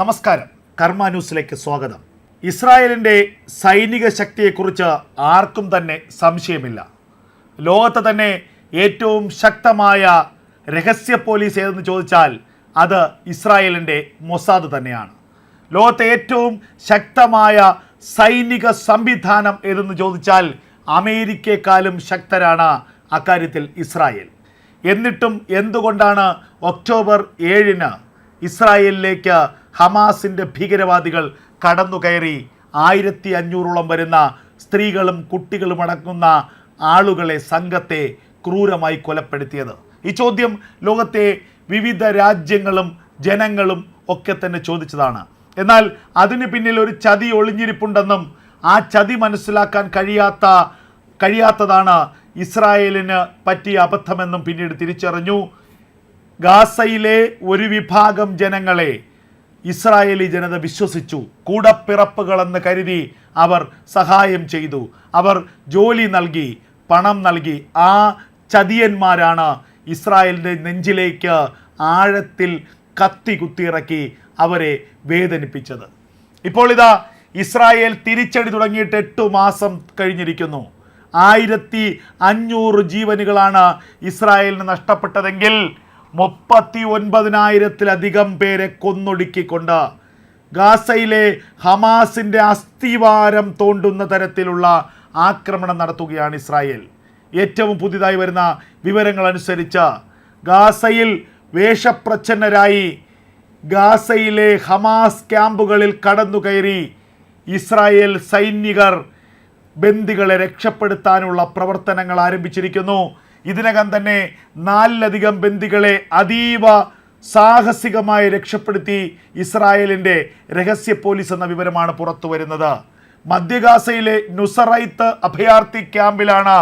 നമസ്കാരം. കർമ്മ ന്യൂസിലേക്ക് സ്വാഗതം. ഇസ്രായേലിന്റെ സൈനിക ശക്തിയെക്കുറിച്ച് ആർക്കും തന്നെ സംശയമില്ല. ലോകത്തെ തന്നെ ഏറ്റവും ശക്തമായ രഹസ്യ പോലീസ് ഏതെന്ന് ചോദിച്ചാൽ അത് ഇസ്രായേലിന്റെ മൊസാദ് തന്നെയാണ്. ലോകത്തെ ഏറ്റവും ശക്തമായ സൈനിക സംവിധാനം ഏതെന്ന് ചോദിച്ചാൽ അമേരിക്കയെക്കാളും ശക്തരാണ് അക്കാര്യത്തിൽ ഇസ്രായേൽ. എന്നിട്ടും എന്തുകൊണ്ടാണ് ഒക്ടോബർ ഏഴിന് ഇസ്രായേലിലേക്ക് ഹമാസിന്റെ ഭീകരവാദികൾ കടന്നു കയറി ആയിരത്തി അഞ്ഞൂറോളം വരുന്ന സ്ത്രീകളും കുട്ടികളും അടങ്ങുന്ന ആളുകളെ സംഘത്തെ ക്രൂരമായി കൊലപ്പെടുത്തിയത്. ഈ ചോദ്യം ലോകത്തെ വിവിധ രാജ്യങ്ങളും ജനങ്ങളും ഒക്കെ തന്നെ ചോദിച്ചതാണ്. എന്നാൽ അതിന് പിന്നിൽ ഒരു ചതി ഒളിഞ്ഞിരിപ്പുണ്ടെന്നും ആ ചതി മനസ്സിലാക്കാൻ കഴിയാത്ത കഴിയാത്തതാണ് ഇസ്രായേലിന് പറ്റിയ അബദ്ധമെന്നും പിന്നീട് തിരിച്ചറിഞ്ഞു. ഗാസയിലെ ഒരു വിഭാഗം ജനങ്ങളെ ഇസ്രായേലി ജനത വിശ്വസിച്ചു. കൂടപ്പിറപ്പുകളെന്ന് കരുതി അവർ സഹായം ചെയ്തു. അവർ ജോലി നൽകി പണം നൽകി. ആ ചതിയന്മാരാണ് ഇസ്രായേലിന്റെ നെഞ്ചിലേക്ക് ആഴത്തിൽ കത്തി കുത്തിയിറക്കി അവരെ വേദനിപ്പിച്ചത്. ഇപ്പോൾ ഇതാ ഇസ്രായേൽ തിരിച്ചടി തുടങ്ങിയിട്ട് എട്ടു മാസം കഴിഞ്ഞിരിക്കുന്നു. ആയിരത്തി അഞ്ഞൂറ് ജീവനുകളാണ് ഇസ്രായേലിന് നഷ്ടപ്പെട്ടതെങ്കിൽ മുപ്പത്തി ഒൻപതിനായിരത്തിലധികം പേരെ കൊന്നൊടുക്കിക്കൊണ്ട് ഗാസയിലെ ഹമാസിന്റെ അസ്ഥിവാരം തോണ്ടുന്ന തരത്തിലുള്ള ആക്രമണം നടത്തുകയാണ് ഇസ്രായേൽ. ഏറ്റവും പുതിയതായി വരുന്ന വിവരങ്ങൾ അനുസരിച്ച് ഗാസയിൽ വേഷപ്രച്ഛന്നരായി ഗാസയിലെ ഹമാസ് ക്യാമ്പുകളിൽ കടന്നുകയറി ഇസ്രായേൽ സൈനികർ ബന്ദികളെ രക്ഷപ്പെടുത്താനുള്ള പ്രവർത്തനങ്ങൾ ആരംഭിച്ചിരിക്കുന്നു. ഇതിനകം തന്നെ നാലിലധികം ബന്ദികളെ അതീവ സാഹസികമായി രക്ഷപ്പെടുത്തി ഇസ്രായേലിന്റെ രഹസ്യ പോലീസ് എന്ന വിവരമാണ് പുറത്തു വരുന്നത്. മധ്യഗാസയിലെ നുസറൈത്ത് അഭയാർത്ഥി ക്യാമ്പിലാണ്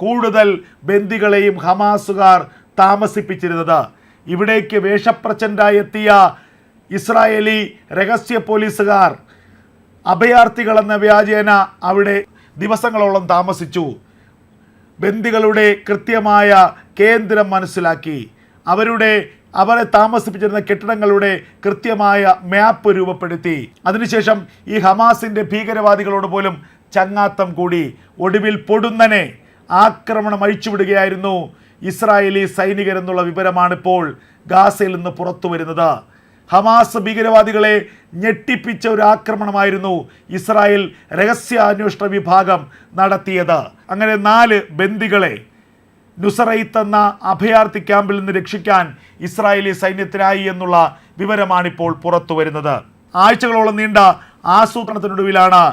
കൂടുതൽ ബന്ദികളെയും ഹമാസുകാർ താമസിപ്പിച്ചിരുന്നത്. ഇവിടേക്ക് വേഷപ്രചണ്ടായി എത്തിയ ഇസ്രായേലി രഹസ്യ പോലീസുകാർ അഭയാർത്ഥികളെന്ന വ്യാജേന അവിടെ ദിവസങ്ങളോളം താമസിച്ചു. ബന്ദികളുടെ കൃത്യമായ കേന്ദ്രം മനസ്സിലാക്കി. അവരുടെ അവരെ താമസിപ്പിച്ചിരുന്ന കെട്ടിടങ്ങളുടെ കൃത്യമായ മാപ്പ് രൂപപ്പെടുത്തി. അതിനുശേഷം ഈ ഹമാസിന്റെ ഭീകരവാദികളോട് പോലും ചങ്ങാത്തം കൂടി. ഒടുവിൽ പൊടുന്നനെ ആക്രമണം അഴിച്ചുവിടുകയായിരുന്നു ഇസ്രായേലി സൈനികരെന്നുള്ള വിവരമാണിപ്പോൾ ഗാസയിൽ നിന്ന് പുറത്തു വരുന്നത് ഹമാസ് ഭീകരവാദികളെ ഞെട്ടിപ്പിച്ച ഒരു ആക്രമണമായിരുന്നു ഇസ്രായേൽ രഹസ്യാന്വേഷണ വിഭാഗം നടത്തിയത്. അങ്ങനെ നാല് ബന്ദികളെ നുസറൈത്ത് എന്ന അഭയാർത്ഥി ക്യാമ്പിൽ നിന്ന് രക്ഷിക്കാൻ ഇസ്രായേലി സൈന്യത്തിനായി എന്നുള്ള വിവരമാണിപ്പോൾ പുറത്തു വരുന്നത്. ആഴ്ചകളോളം നീണ്ട ആസൂത്രണത്തിനൊടുവിലാണ്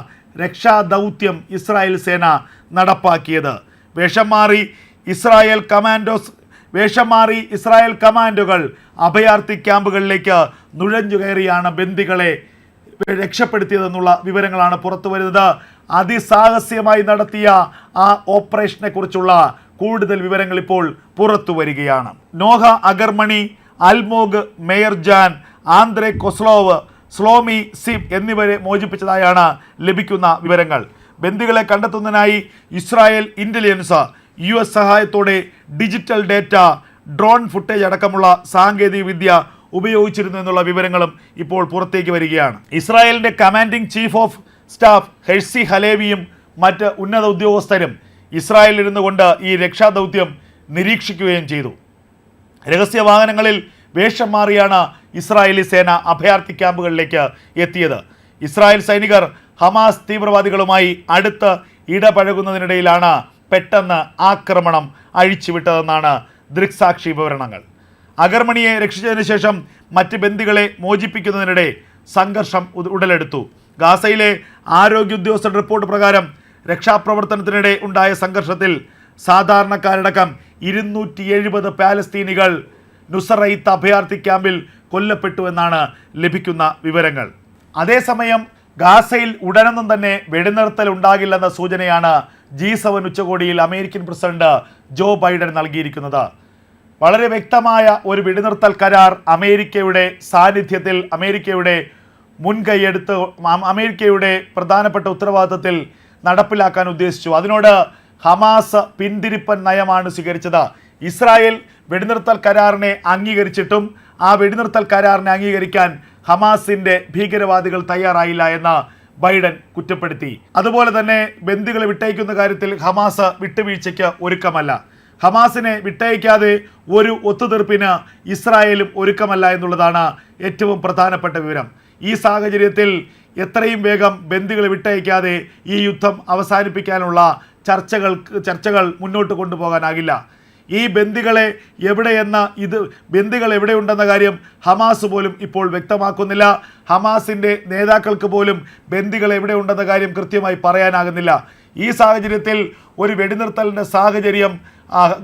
രക്ഷാ ദൗത്യം ഇസ്രായേൽ സേന നടപ്പാക്കിയത്. വേഷം മാറി ഇസ്രായേൽ കമാൻഡോസ് വേഷം മാറി ഇസ്രായേൽ കമാൻഡുകൾ അഭയാർത്ഥി ക്യാമ്പുകളിലേക്ക് നുഴഞ്ഞു കയറിയാണ് ബന്ദികളെ രക്ഷപ്പെടുത്തിയതെന്നുള്ള വിവരങ്ങളാണ് പുറത്തു വരുന്നത്. അതിസാഹസ്യമായി നടത്തിയ ആ ഓപ്പറേഷനെ കുറിച്ചുള്ള കൂടുതൽ വിവരങ്ങൾ ഇപ്പോൾ പുറത്തു വരികയാണ്. Noa അഗർമണി Almog Meir Jan Andrey Kozlov Shlomi Ziv എന്നിവരെ മോചിപ്പിച്ചതായാണ് ലഭിക്കുന്ന വിവരങ്ങൾ. ബന്ദികളെ കണ്ടെത്തുന്നതിനായി ഇസ്രായേൽ ഇന്റലിജൻസ് യു എസ് സഹായത്തോടെ ഡിജിറ്റൽ ഡേറ്റ ഡ്രോൺ ഫുട്ടേജ് അടക്കമുള്ള സാങ്കേതിക വിദ്യ ഉപയോഗിച്ചിരുന്നു എന്നുള്ള വിവരങ്ങളും ഇപ്പോൾ പുറത്തേക്ക് വരികയാണ്. ഇസ്രായേലിന്റെ commanding chief of staff Herzi ഹലേവിയും മറ്റ് ഉന്നത ഉദ്യോഗസ്ഥരും ഇസ്രായേലിൽ ഇരുന്നു കൊണ്ട് ഈ രക്ഷാദൗത്യം നിരീക്ഷിക്കുകയും ചെയ്തു. രഹസ്യ വാഹനങ്ങളിൽ വേഷം മാറിയാണ് ഇസ്രായേലി സേന അഭയാർത്ഥി ക്യാമ്പുകളിലേക്ക് എത്തിയത്. ഇസ്രായേൽ സൈനികർ ഹമാസ് തീവ്രവാദികളുമായി അടുത്ത് ഇടപഴകുന്നതിനിടയിലാണ് പെട്ടെന്ന് ആക്രമണം അഴിച്ചുവിട്ടതെന്നാണ് ദൃക്സാക്ഷി വിവരണങ്ങൾ. അഗർമണിയെ രക്ഷിച്ചതിന് ശേഷം മറ്റ് ബന്ദികളെ മോചിപ്പിക്കുന്നതിനിടെ സംഘർഷം ഉടലെടുത്തു. ഗാസയിലെ ആരോഗ്യ ഉദ്യോഗസ്ഥരുടെ റിപ്പോർട്ട് പ്രകാരം രക്ഷാപ്രവർത്തനത്തിനിടെ ഉണ്ടായ സംഘർഷത്തിൽ സാധാരണക്കാരടക്കം ഇരുന്നൂറ്റി എഴുപത് പാലസ്തീനികൾ നുസറൈത്ത് അഭയാർത്ഥി ക്യാമ്പിൽ കൊല്ലപ്പെട്ടു എന്നാണ് ലഭിക്കുന്ന വിവരങ്ങൾ. അതേസമയം ഗാസയിൽ ഉടനൊന്നും തന്നെ വെടിനിർത്തൽ ഉണ്ടാകില്ലെന്ന സൂചനയാണ് ജി സെവൻ ഉച്ചകോടിയിൽ അമേരിക്കൻ പ്രസിഡന്റ് ജോ ബൈഡൻ നൽകിയിരിക്കുന്നത്. വളരെ വ്യക്തമായ ഒരു വെടിനിർത്തൽ കരാർ അമേരിക്കയുടെ സാന്നിധ്യത്തിൽ അമേരിക്കയുടെ മുൻകൈയെടുത്ത് അമേരിക്കയുടെ പ്രധാനപ്പെട്ട ഉത്തരവാദിത്തത്തിൽ നടപ്പിലാക്കാൻ ഉദ്ദേശിച്ചു. അതിനോട് ഹമാസ് പിന്തിരിപ്പൻ നയമാണ് സ്വീകരിച്ചത്. ഇസ്രായേൽ വെടിനിർത്തൽ കരാറിനെ അംഗീകരിച്ചിട്ടും ആ വെടിനിർത്തൽ കരാറിനെ അംഗീകരിക്കാൻ ഹമാസിന്റെ ഭീകരവാദികൾ തയ്യാറായില്ല എന്ന് ബൈഡൻ കുറ്റപ്പെടുത്തി. അതുപോലെ തന്നെ ബന്ദികളെ വിട്ടയക്കുന്ന കാര്യത്തിൽ ഹമാസ് വിട്ടുവീഴ്ചയ്ക്ക് ഒരുക്കമല്ല. ഹമാസിനെ വിട്ടയക്കാതെ ഒരു ഒത്തുതീർപ്പിന് ഇസ്രായേലും ഒരുക്കമല്ല എന്നുള്ളതാണ് ഏറ്റവും പ്രധാനപ്പെട്ട വിവരം. ഈ സാഹചര്യത്തിൽ എത്രയും വേഗം ബന്ദികളെ വിട്ടയക്കാതെ ഈ യുദ്ധം അവസാനിപ്പിക്കാനുള്ള ചർച്ചകൾ ചർച്ചകൾ മുന്നോട്ട് കൊണ്ടുപോകാനാകില്ല. ഈ ബന്ദികളെ എവിടെയെന്ന ഇത് ബന്ദികൾ എവിടെയുണ്ടെന്ന കാര്യം ഹമാസ് പോലും ഇപ്പോൾ വ്യക്തമാക്കുന്നില്ല. ഹമാസിന്റെ നേതാക്കൾക്ക് പോലും ബന്ദികൾ എവിടെയുണ്ടെന്ന കാര്യം കൃത്യമായി പറയാനാകുന്നില്ല. ഈ സാഹചര്യത്തിൽ ഒരു വെടിനിർത്തലിന്റെ സാഹചര്യം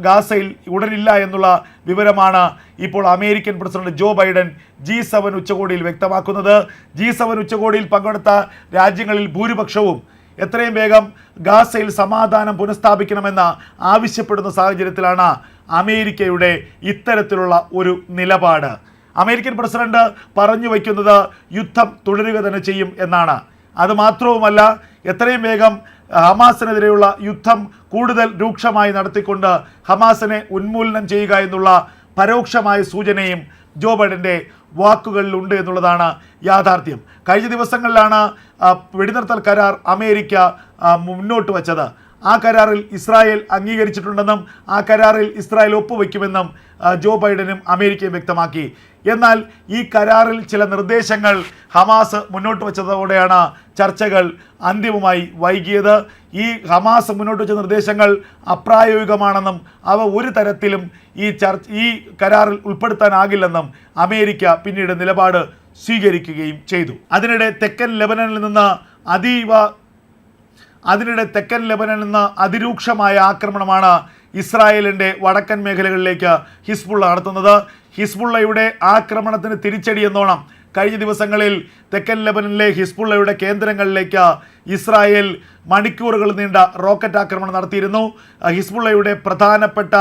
ഗാസയിൽ ഉടനില്ല എന്നുള്ള വിവരമാണ് ഇപ്പോൾ American president Joe Biden G seven ഉച്ചകോടിയിൽ വ്യക്തമാക്കുന്നത്. ജി സെവൻ ഉച്ചകോടിയിൽ പങ്കെടുത്ത രാജ്യങ്ങളിൽ ഭൂരിപക്ഷവും എത്രയും വേഗം ഗാസയിൽ സമാധാനം പുനഃസ്ഥാപിക്കണമെന്ന് ആവശ്യപ്പെടുന്ന സാഹചര്യത്തിലാണ് അമേരിക്കയുടെ ഇത്തരത്തിലുള്ള ഒരു നിലപാട്. അമേരിക്കൻ പ്രസിഡന്റ് പറഞ്ഞു വയ്ക്കുന്നത് യുദ്ധം തുടരുക തന്നെ ചെയ്യും എന്നാണ്. അത് മാത്രവുമല്ല എത്രയും വേഗം ഹമാസിനെതിരെയുള്ള യുദ്ധം കൂടുതൽ രൂക്ഷമായി നടത്തിക്കൊണ്ട് ഹമാസിനെ ഉന്മൂലനം ചെയ്യുക എന്നുള്ള പരോക്ഷമായ സൂചനയും ജോ ബൈഡന്റെ വാക്കുകളിലുണ്ട് എന്നുള്ളതാണ് യാഥാർത്ഥ്യം. കഴിഞ്ഞ ദിവസങ്ങളിലാണ് വെടിനിർത്തൽ കരാർ അമേരിക്ക മുന്നോട്ട് വച്ചത്. ആ കരാറിൽ ഇസ്രായേൽ അംഗീകരിച്ചിട്ടുണ്ടെന്നും ആ കരാറിൽ ഇസ്രായേൽ ഒപ്പുവെക്കുമെന്നും ജോ ബൈഡനും അമേരിക്കയും വ്യക്തമാക്കി. എന്നാൽ ഈ കരാറിൽ ചില നിർദ്ദേശങ്ങൾ ഹമാസ് മുന്നോട്ട് വച്ചതോടെയാണ് ചർച്ചകൾ അന്തിമമായി വൈകിയത്. ഈ ഹമാസ് മുന്നോട്ട് വെച്ച നിർദ്ദേശങ്ങൾ അപ്രായോഗികമാണെന്നും അവ ഒരു തരത്തിലും ഈ ചർച്ച ഈ കരാറിൽ ഉൾപ്പെടുത്താനാകില്ലെന്നും അമേരിക്ക പിന്നീട് നിലപാട് സ്വീകരിക്കുകയും ചെയ്തു. അതിനിടെ തെക്കൻ ലെബനനിൽ നിന്ന് അതീവ അതിനിടെ തെക്കൻ ലബനൻ എന്ന അതിരൂക്ഷമായ ആക്രമണമാണ് ഇസ്രായേലിന്റെ വടക്കൻ മേഖലകളിലേക്ക് ഹിസ്ബുള്ള നടത്തുന്നത്. ഹിസ്ബുള്ളയുടെ ആക്രമണത്തിന് തിരിച്ചടിയെന്നോണം കഴിഞ്ഞ ദിവസങ്ങളിൽ തെക്കൻ ലെബനനിലെ ഹിസ്ബുള്ളയുടെ കേന്ദ്രങ്ങളിലേക്ക് ഇസ്രായേൽ മണിക്കൂറുകൾ നീണ്ട റോക്കറ്റ് ആക്രമണം നടത്തിയിരുന്നു. ഹിസ്ബുള്ളയുടെ പ്രധാനപ്പെട്ട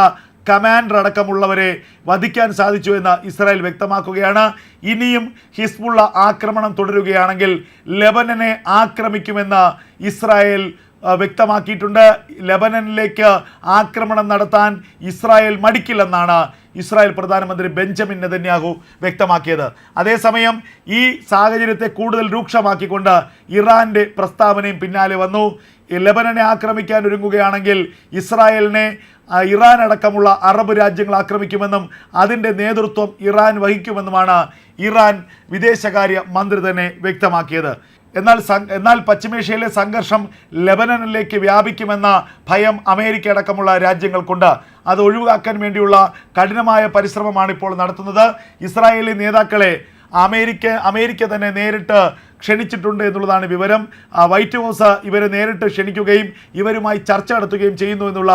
കമാൻഡർ അടക്കമുള്ളവരെ വധിക്കാൻ സാധിച്ചു എന്ന് ഇസ്രായേൽ വ്യക്തമാക്കുകയാണ്. ഇനിയും ഹിസ്ബുള്ള ആക്രമണം തുടരുകയാണെങ്കിൽ ലെബനനെ ആക്രമിക്കുമെന്ന് ഇസ്രായേൽ വ്യക്തമാക്കിയിട്ടുണ്ട്. ലെബനനിലേക്ക് ആക്രമണം നടത്താൻ ഇസ്രായേൽ മടിക്കില്ലെന്നാണ് ഇസ്രായേൽ പ്രധാനമന്ത്രി ബെഞ്ചമിൻ നെതന്യാഹു വ്യക്തമാക്കിയത്. അതേസമയം ഈ സാഹചര്യത്തെ കൂടുതൽ രൂക്ഷമാക്കിക്കൊണ്ട് ഇറാന്റെ പ്രസ്താവനയും പിന്നാലെ വന്നു. ലബനനെ ആക്രമിക്കാൻ ഒരുങ്ങുകയാണെങ്കിൽ ഇസ്രായേലിനെ ഇറാൻ അടക്കമുള്ള അറബ് രാജ്യങ്ങൾ ആക്രമിക്കുമെന്നും അതിന്റെ നേതൃത്വം ഇറാൻ വഹിക്കുമെന്നുമാണ് ഇറാൻ വിദേശകാര്യ മന്ത്രി തന്നെ വ്യക്തമാക്കിയത്. എന്നാൽ എന്നാൽ പശ്ചിമേഷ്യയിലെ സംഘർഷം ലെബനനിലേക്ക് വ്യാപിക്കുമെന്ന ഭയം അമേരിക്ക അടക്കമുള്ള രാജ്യങ്ങൾക്കുണ്ട്. അത് ഒഴിവാക്കാൻ വേണ്ടിയുള്ള കഠിനമായ പരിശ്രമമാണ് ഇപ്പോൾ നടത്തുന്നത്. ഇസ്രായേലി നേതാക്കളെ അമേരിക്ക അമേരിക്ക തന്നെ നേരിട്ട് ക്ഷണിച്ചിട്ടുണ്ട് എന്നുള്ളതാണ് വിവരം. വൈറ്റ് ഹൗസ് ഇവരെ നേരിട്ട് ക്ഷണിക്കുകയും ഇവരുമായി ചർച്ച നടത്തുകയും ചെയ്യുന്നു എന്നുള്ള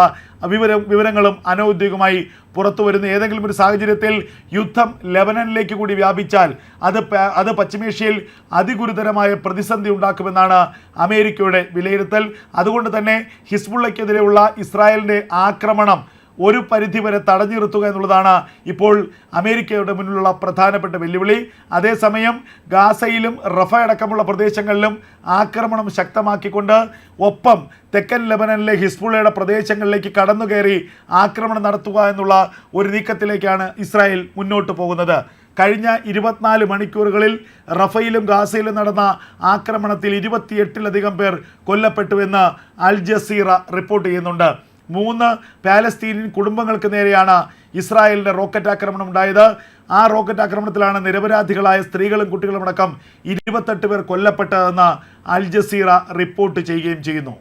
വിവരം വിവരങ്ങളും അനൗദ്യോഗികമായി പുറത്തു വരുന്ന. ഏതെങ്കിലും ഒരു സാഹചര്യത്തിൽ യുദ്ധം ലെബനനിലേക്ക് കൂടി വ്യാപിച്ചാൽ അത് അത് പശ്ചിമേഷ്യയിൽ അതിഗുരുതരമായ പ്രതിസന്ധി ഉണ്ടാക്കുമെന്നാണ് അമേരിക്കയുടെ വിലയിരുത്തൽ. അതുകൊണ്ട് തന്നെ ഹിസ്ബുള്ളയ്ക്കെതിരെയുള്ള ഇസ്രായേലിന്റെ ആക്രമണം ഒരു പരിധിവരെ തടഞ്ഞു നിർത്തുക എന്നുള്ളതാണ് ഇപ്പോൾ അമേരിക്കയുടെ മുന്നിലുള്ള പ്രധാനപ്പെട്ട വെല്ലുവിളി. അതേസമയം ഗാസയിലും റഫ അടക്കമുള്ള പ്രദേശങ്ങളിലും ആക്രമണം ശക്തമാക്കിക്കൊണ്ട് ഒപ്പം തെക്കൻ ലെബനനിലെ ഹിസ്ബുള്ളയുടെ പ്രദേശങ്ങളിലേക്ക് കടന്നു കയറി ആക്രമണം നടത്തുക എന്നുള്ള ഒരു നീക്കത്തിലേക്കാണ് ഇസ്രായേൽ മുന്നോട്ട് പോകുന്നത്. കഴിഞ്ഞ ഇരുപത്തിനാല് മണിക്കൂറുകളിൽ റഫയിലും ഗാസയിലും നടന്ന ആക്രമണത്തിൽ ഇരുപത്തിയെട്ടിലധികം പേർ കൊല്ലപ്പെട്ടുവെന്ന് അൽ ജസീറ റിപ്പോർട്ട് ചെയ്യുന്നുണ്ട്. മൂന്ന് പാലസ്തീനിയൻ കുടുംബങ്ങൾക്ക് നേരെയാണ് ഇസ്രായേലിന്റെ റോക്കറ്റ് ആക്രമണം ഉണ്ടായത്. ആ റോക്കറ്റ് ആക്രമണത്തിലാണ് നിരപരാധികളായ സ്ത്രീകളും കുട്ടികളും അടക്കം ഇരുപത്തെട്ട് പേർ കൊല്ലപ്പെട്ടതെന്ന് അൽ ജസീറ റിപ്പോർട്ട് ചെയ്യുകയും ചെയ്യുന്നു.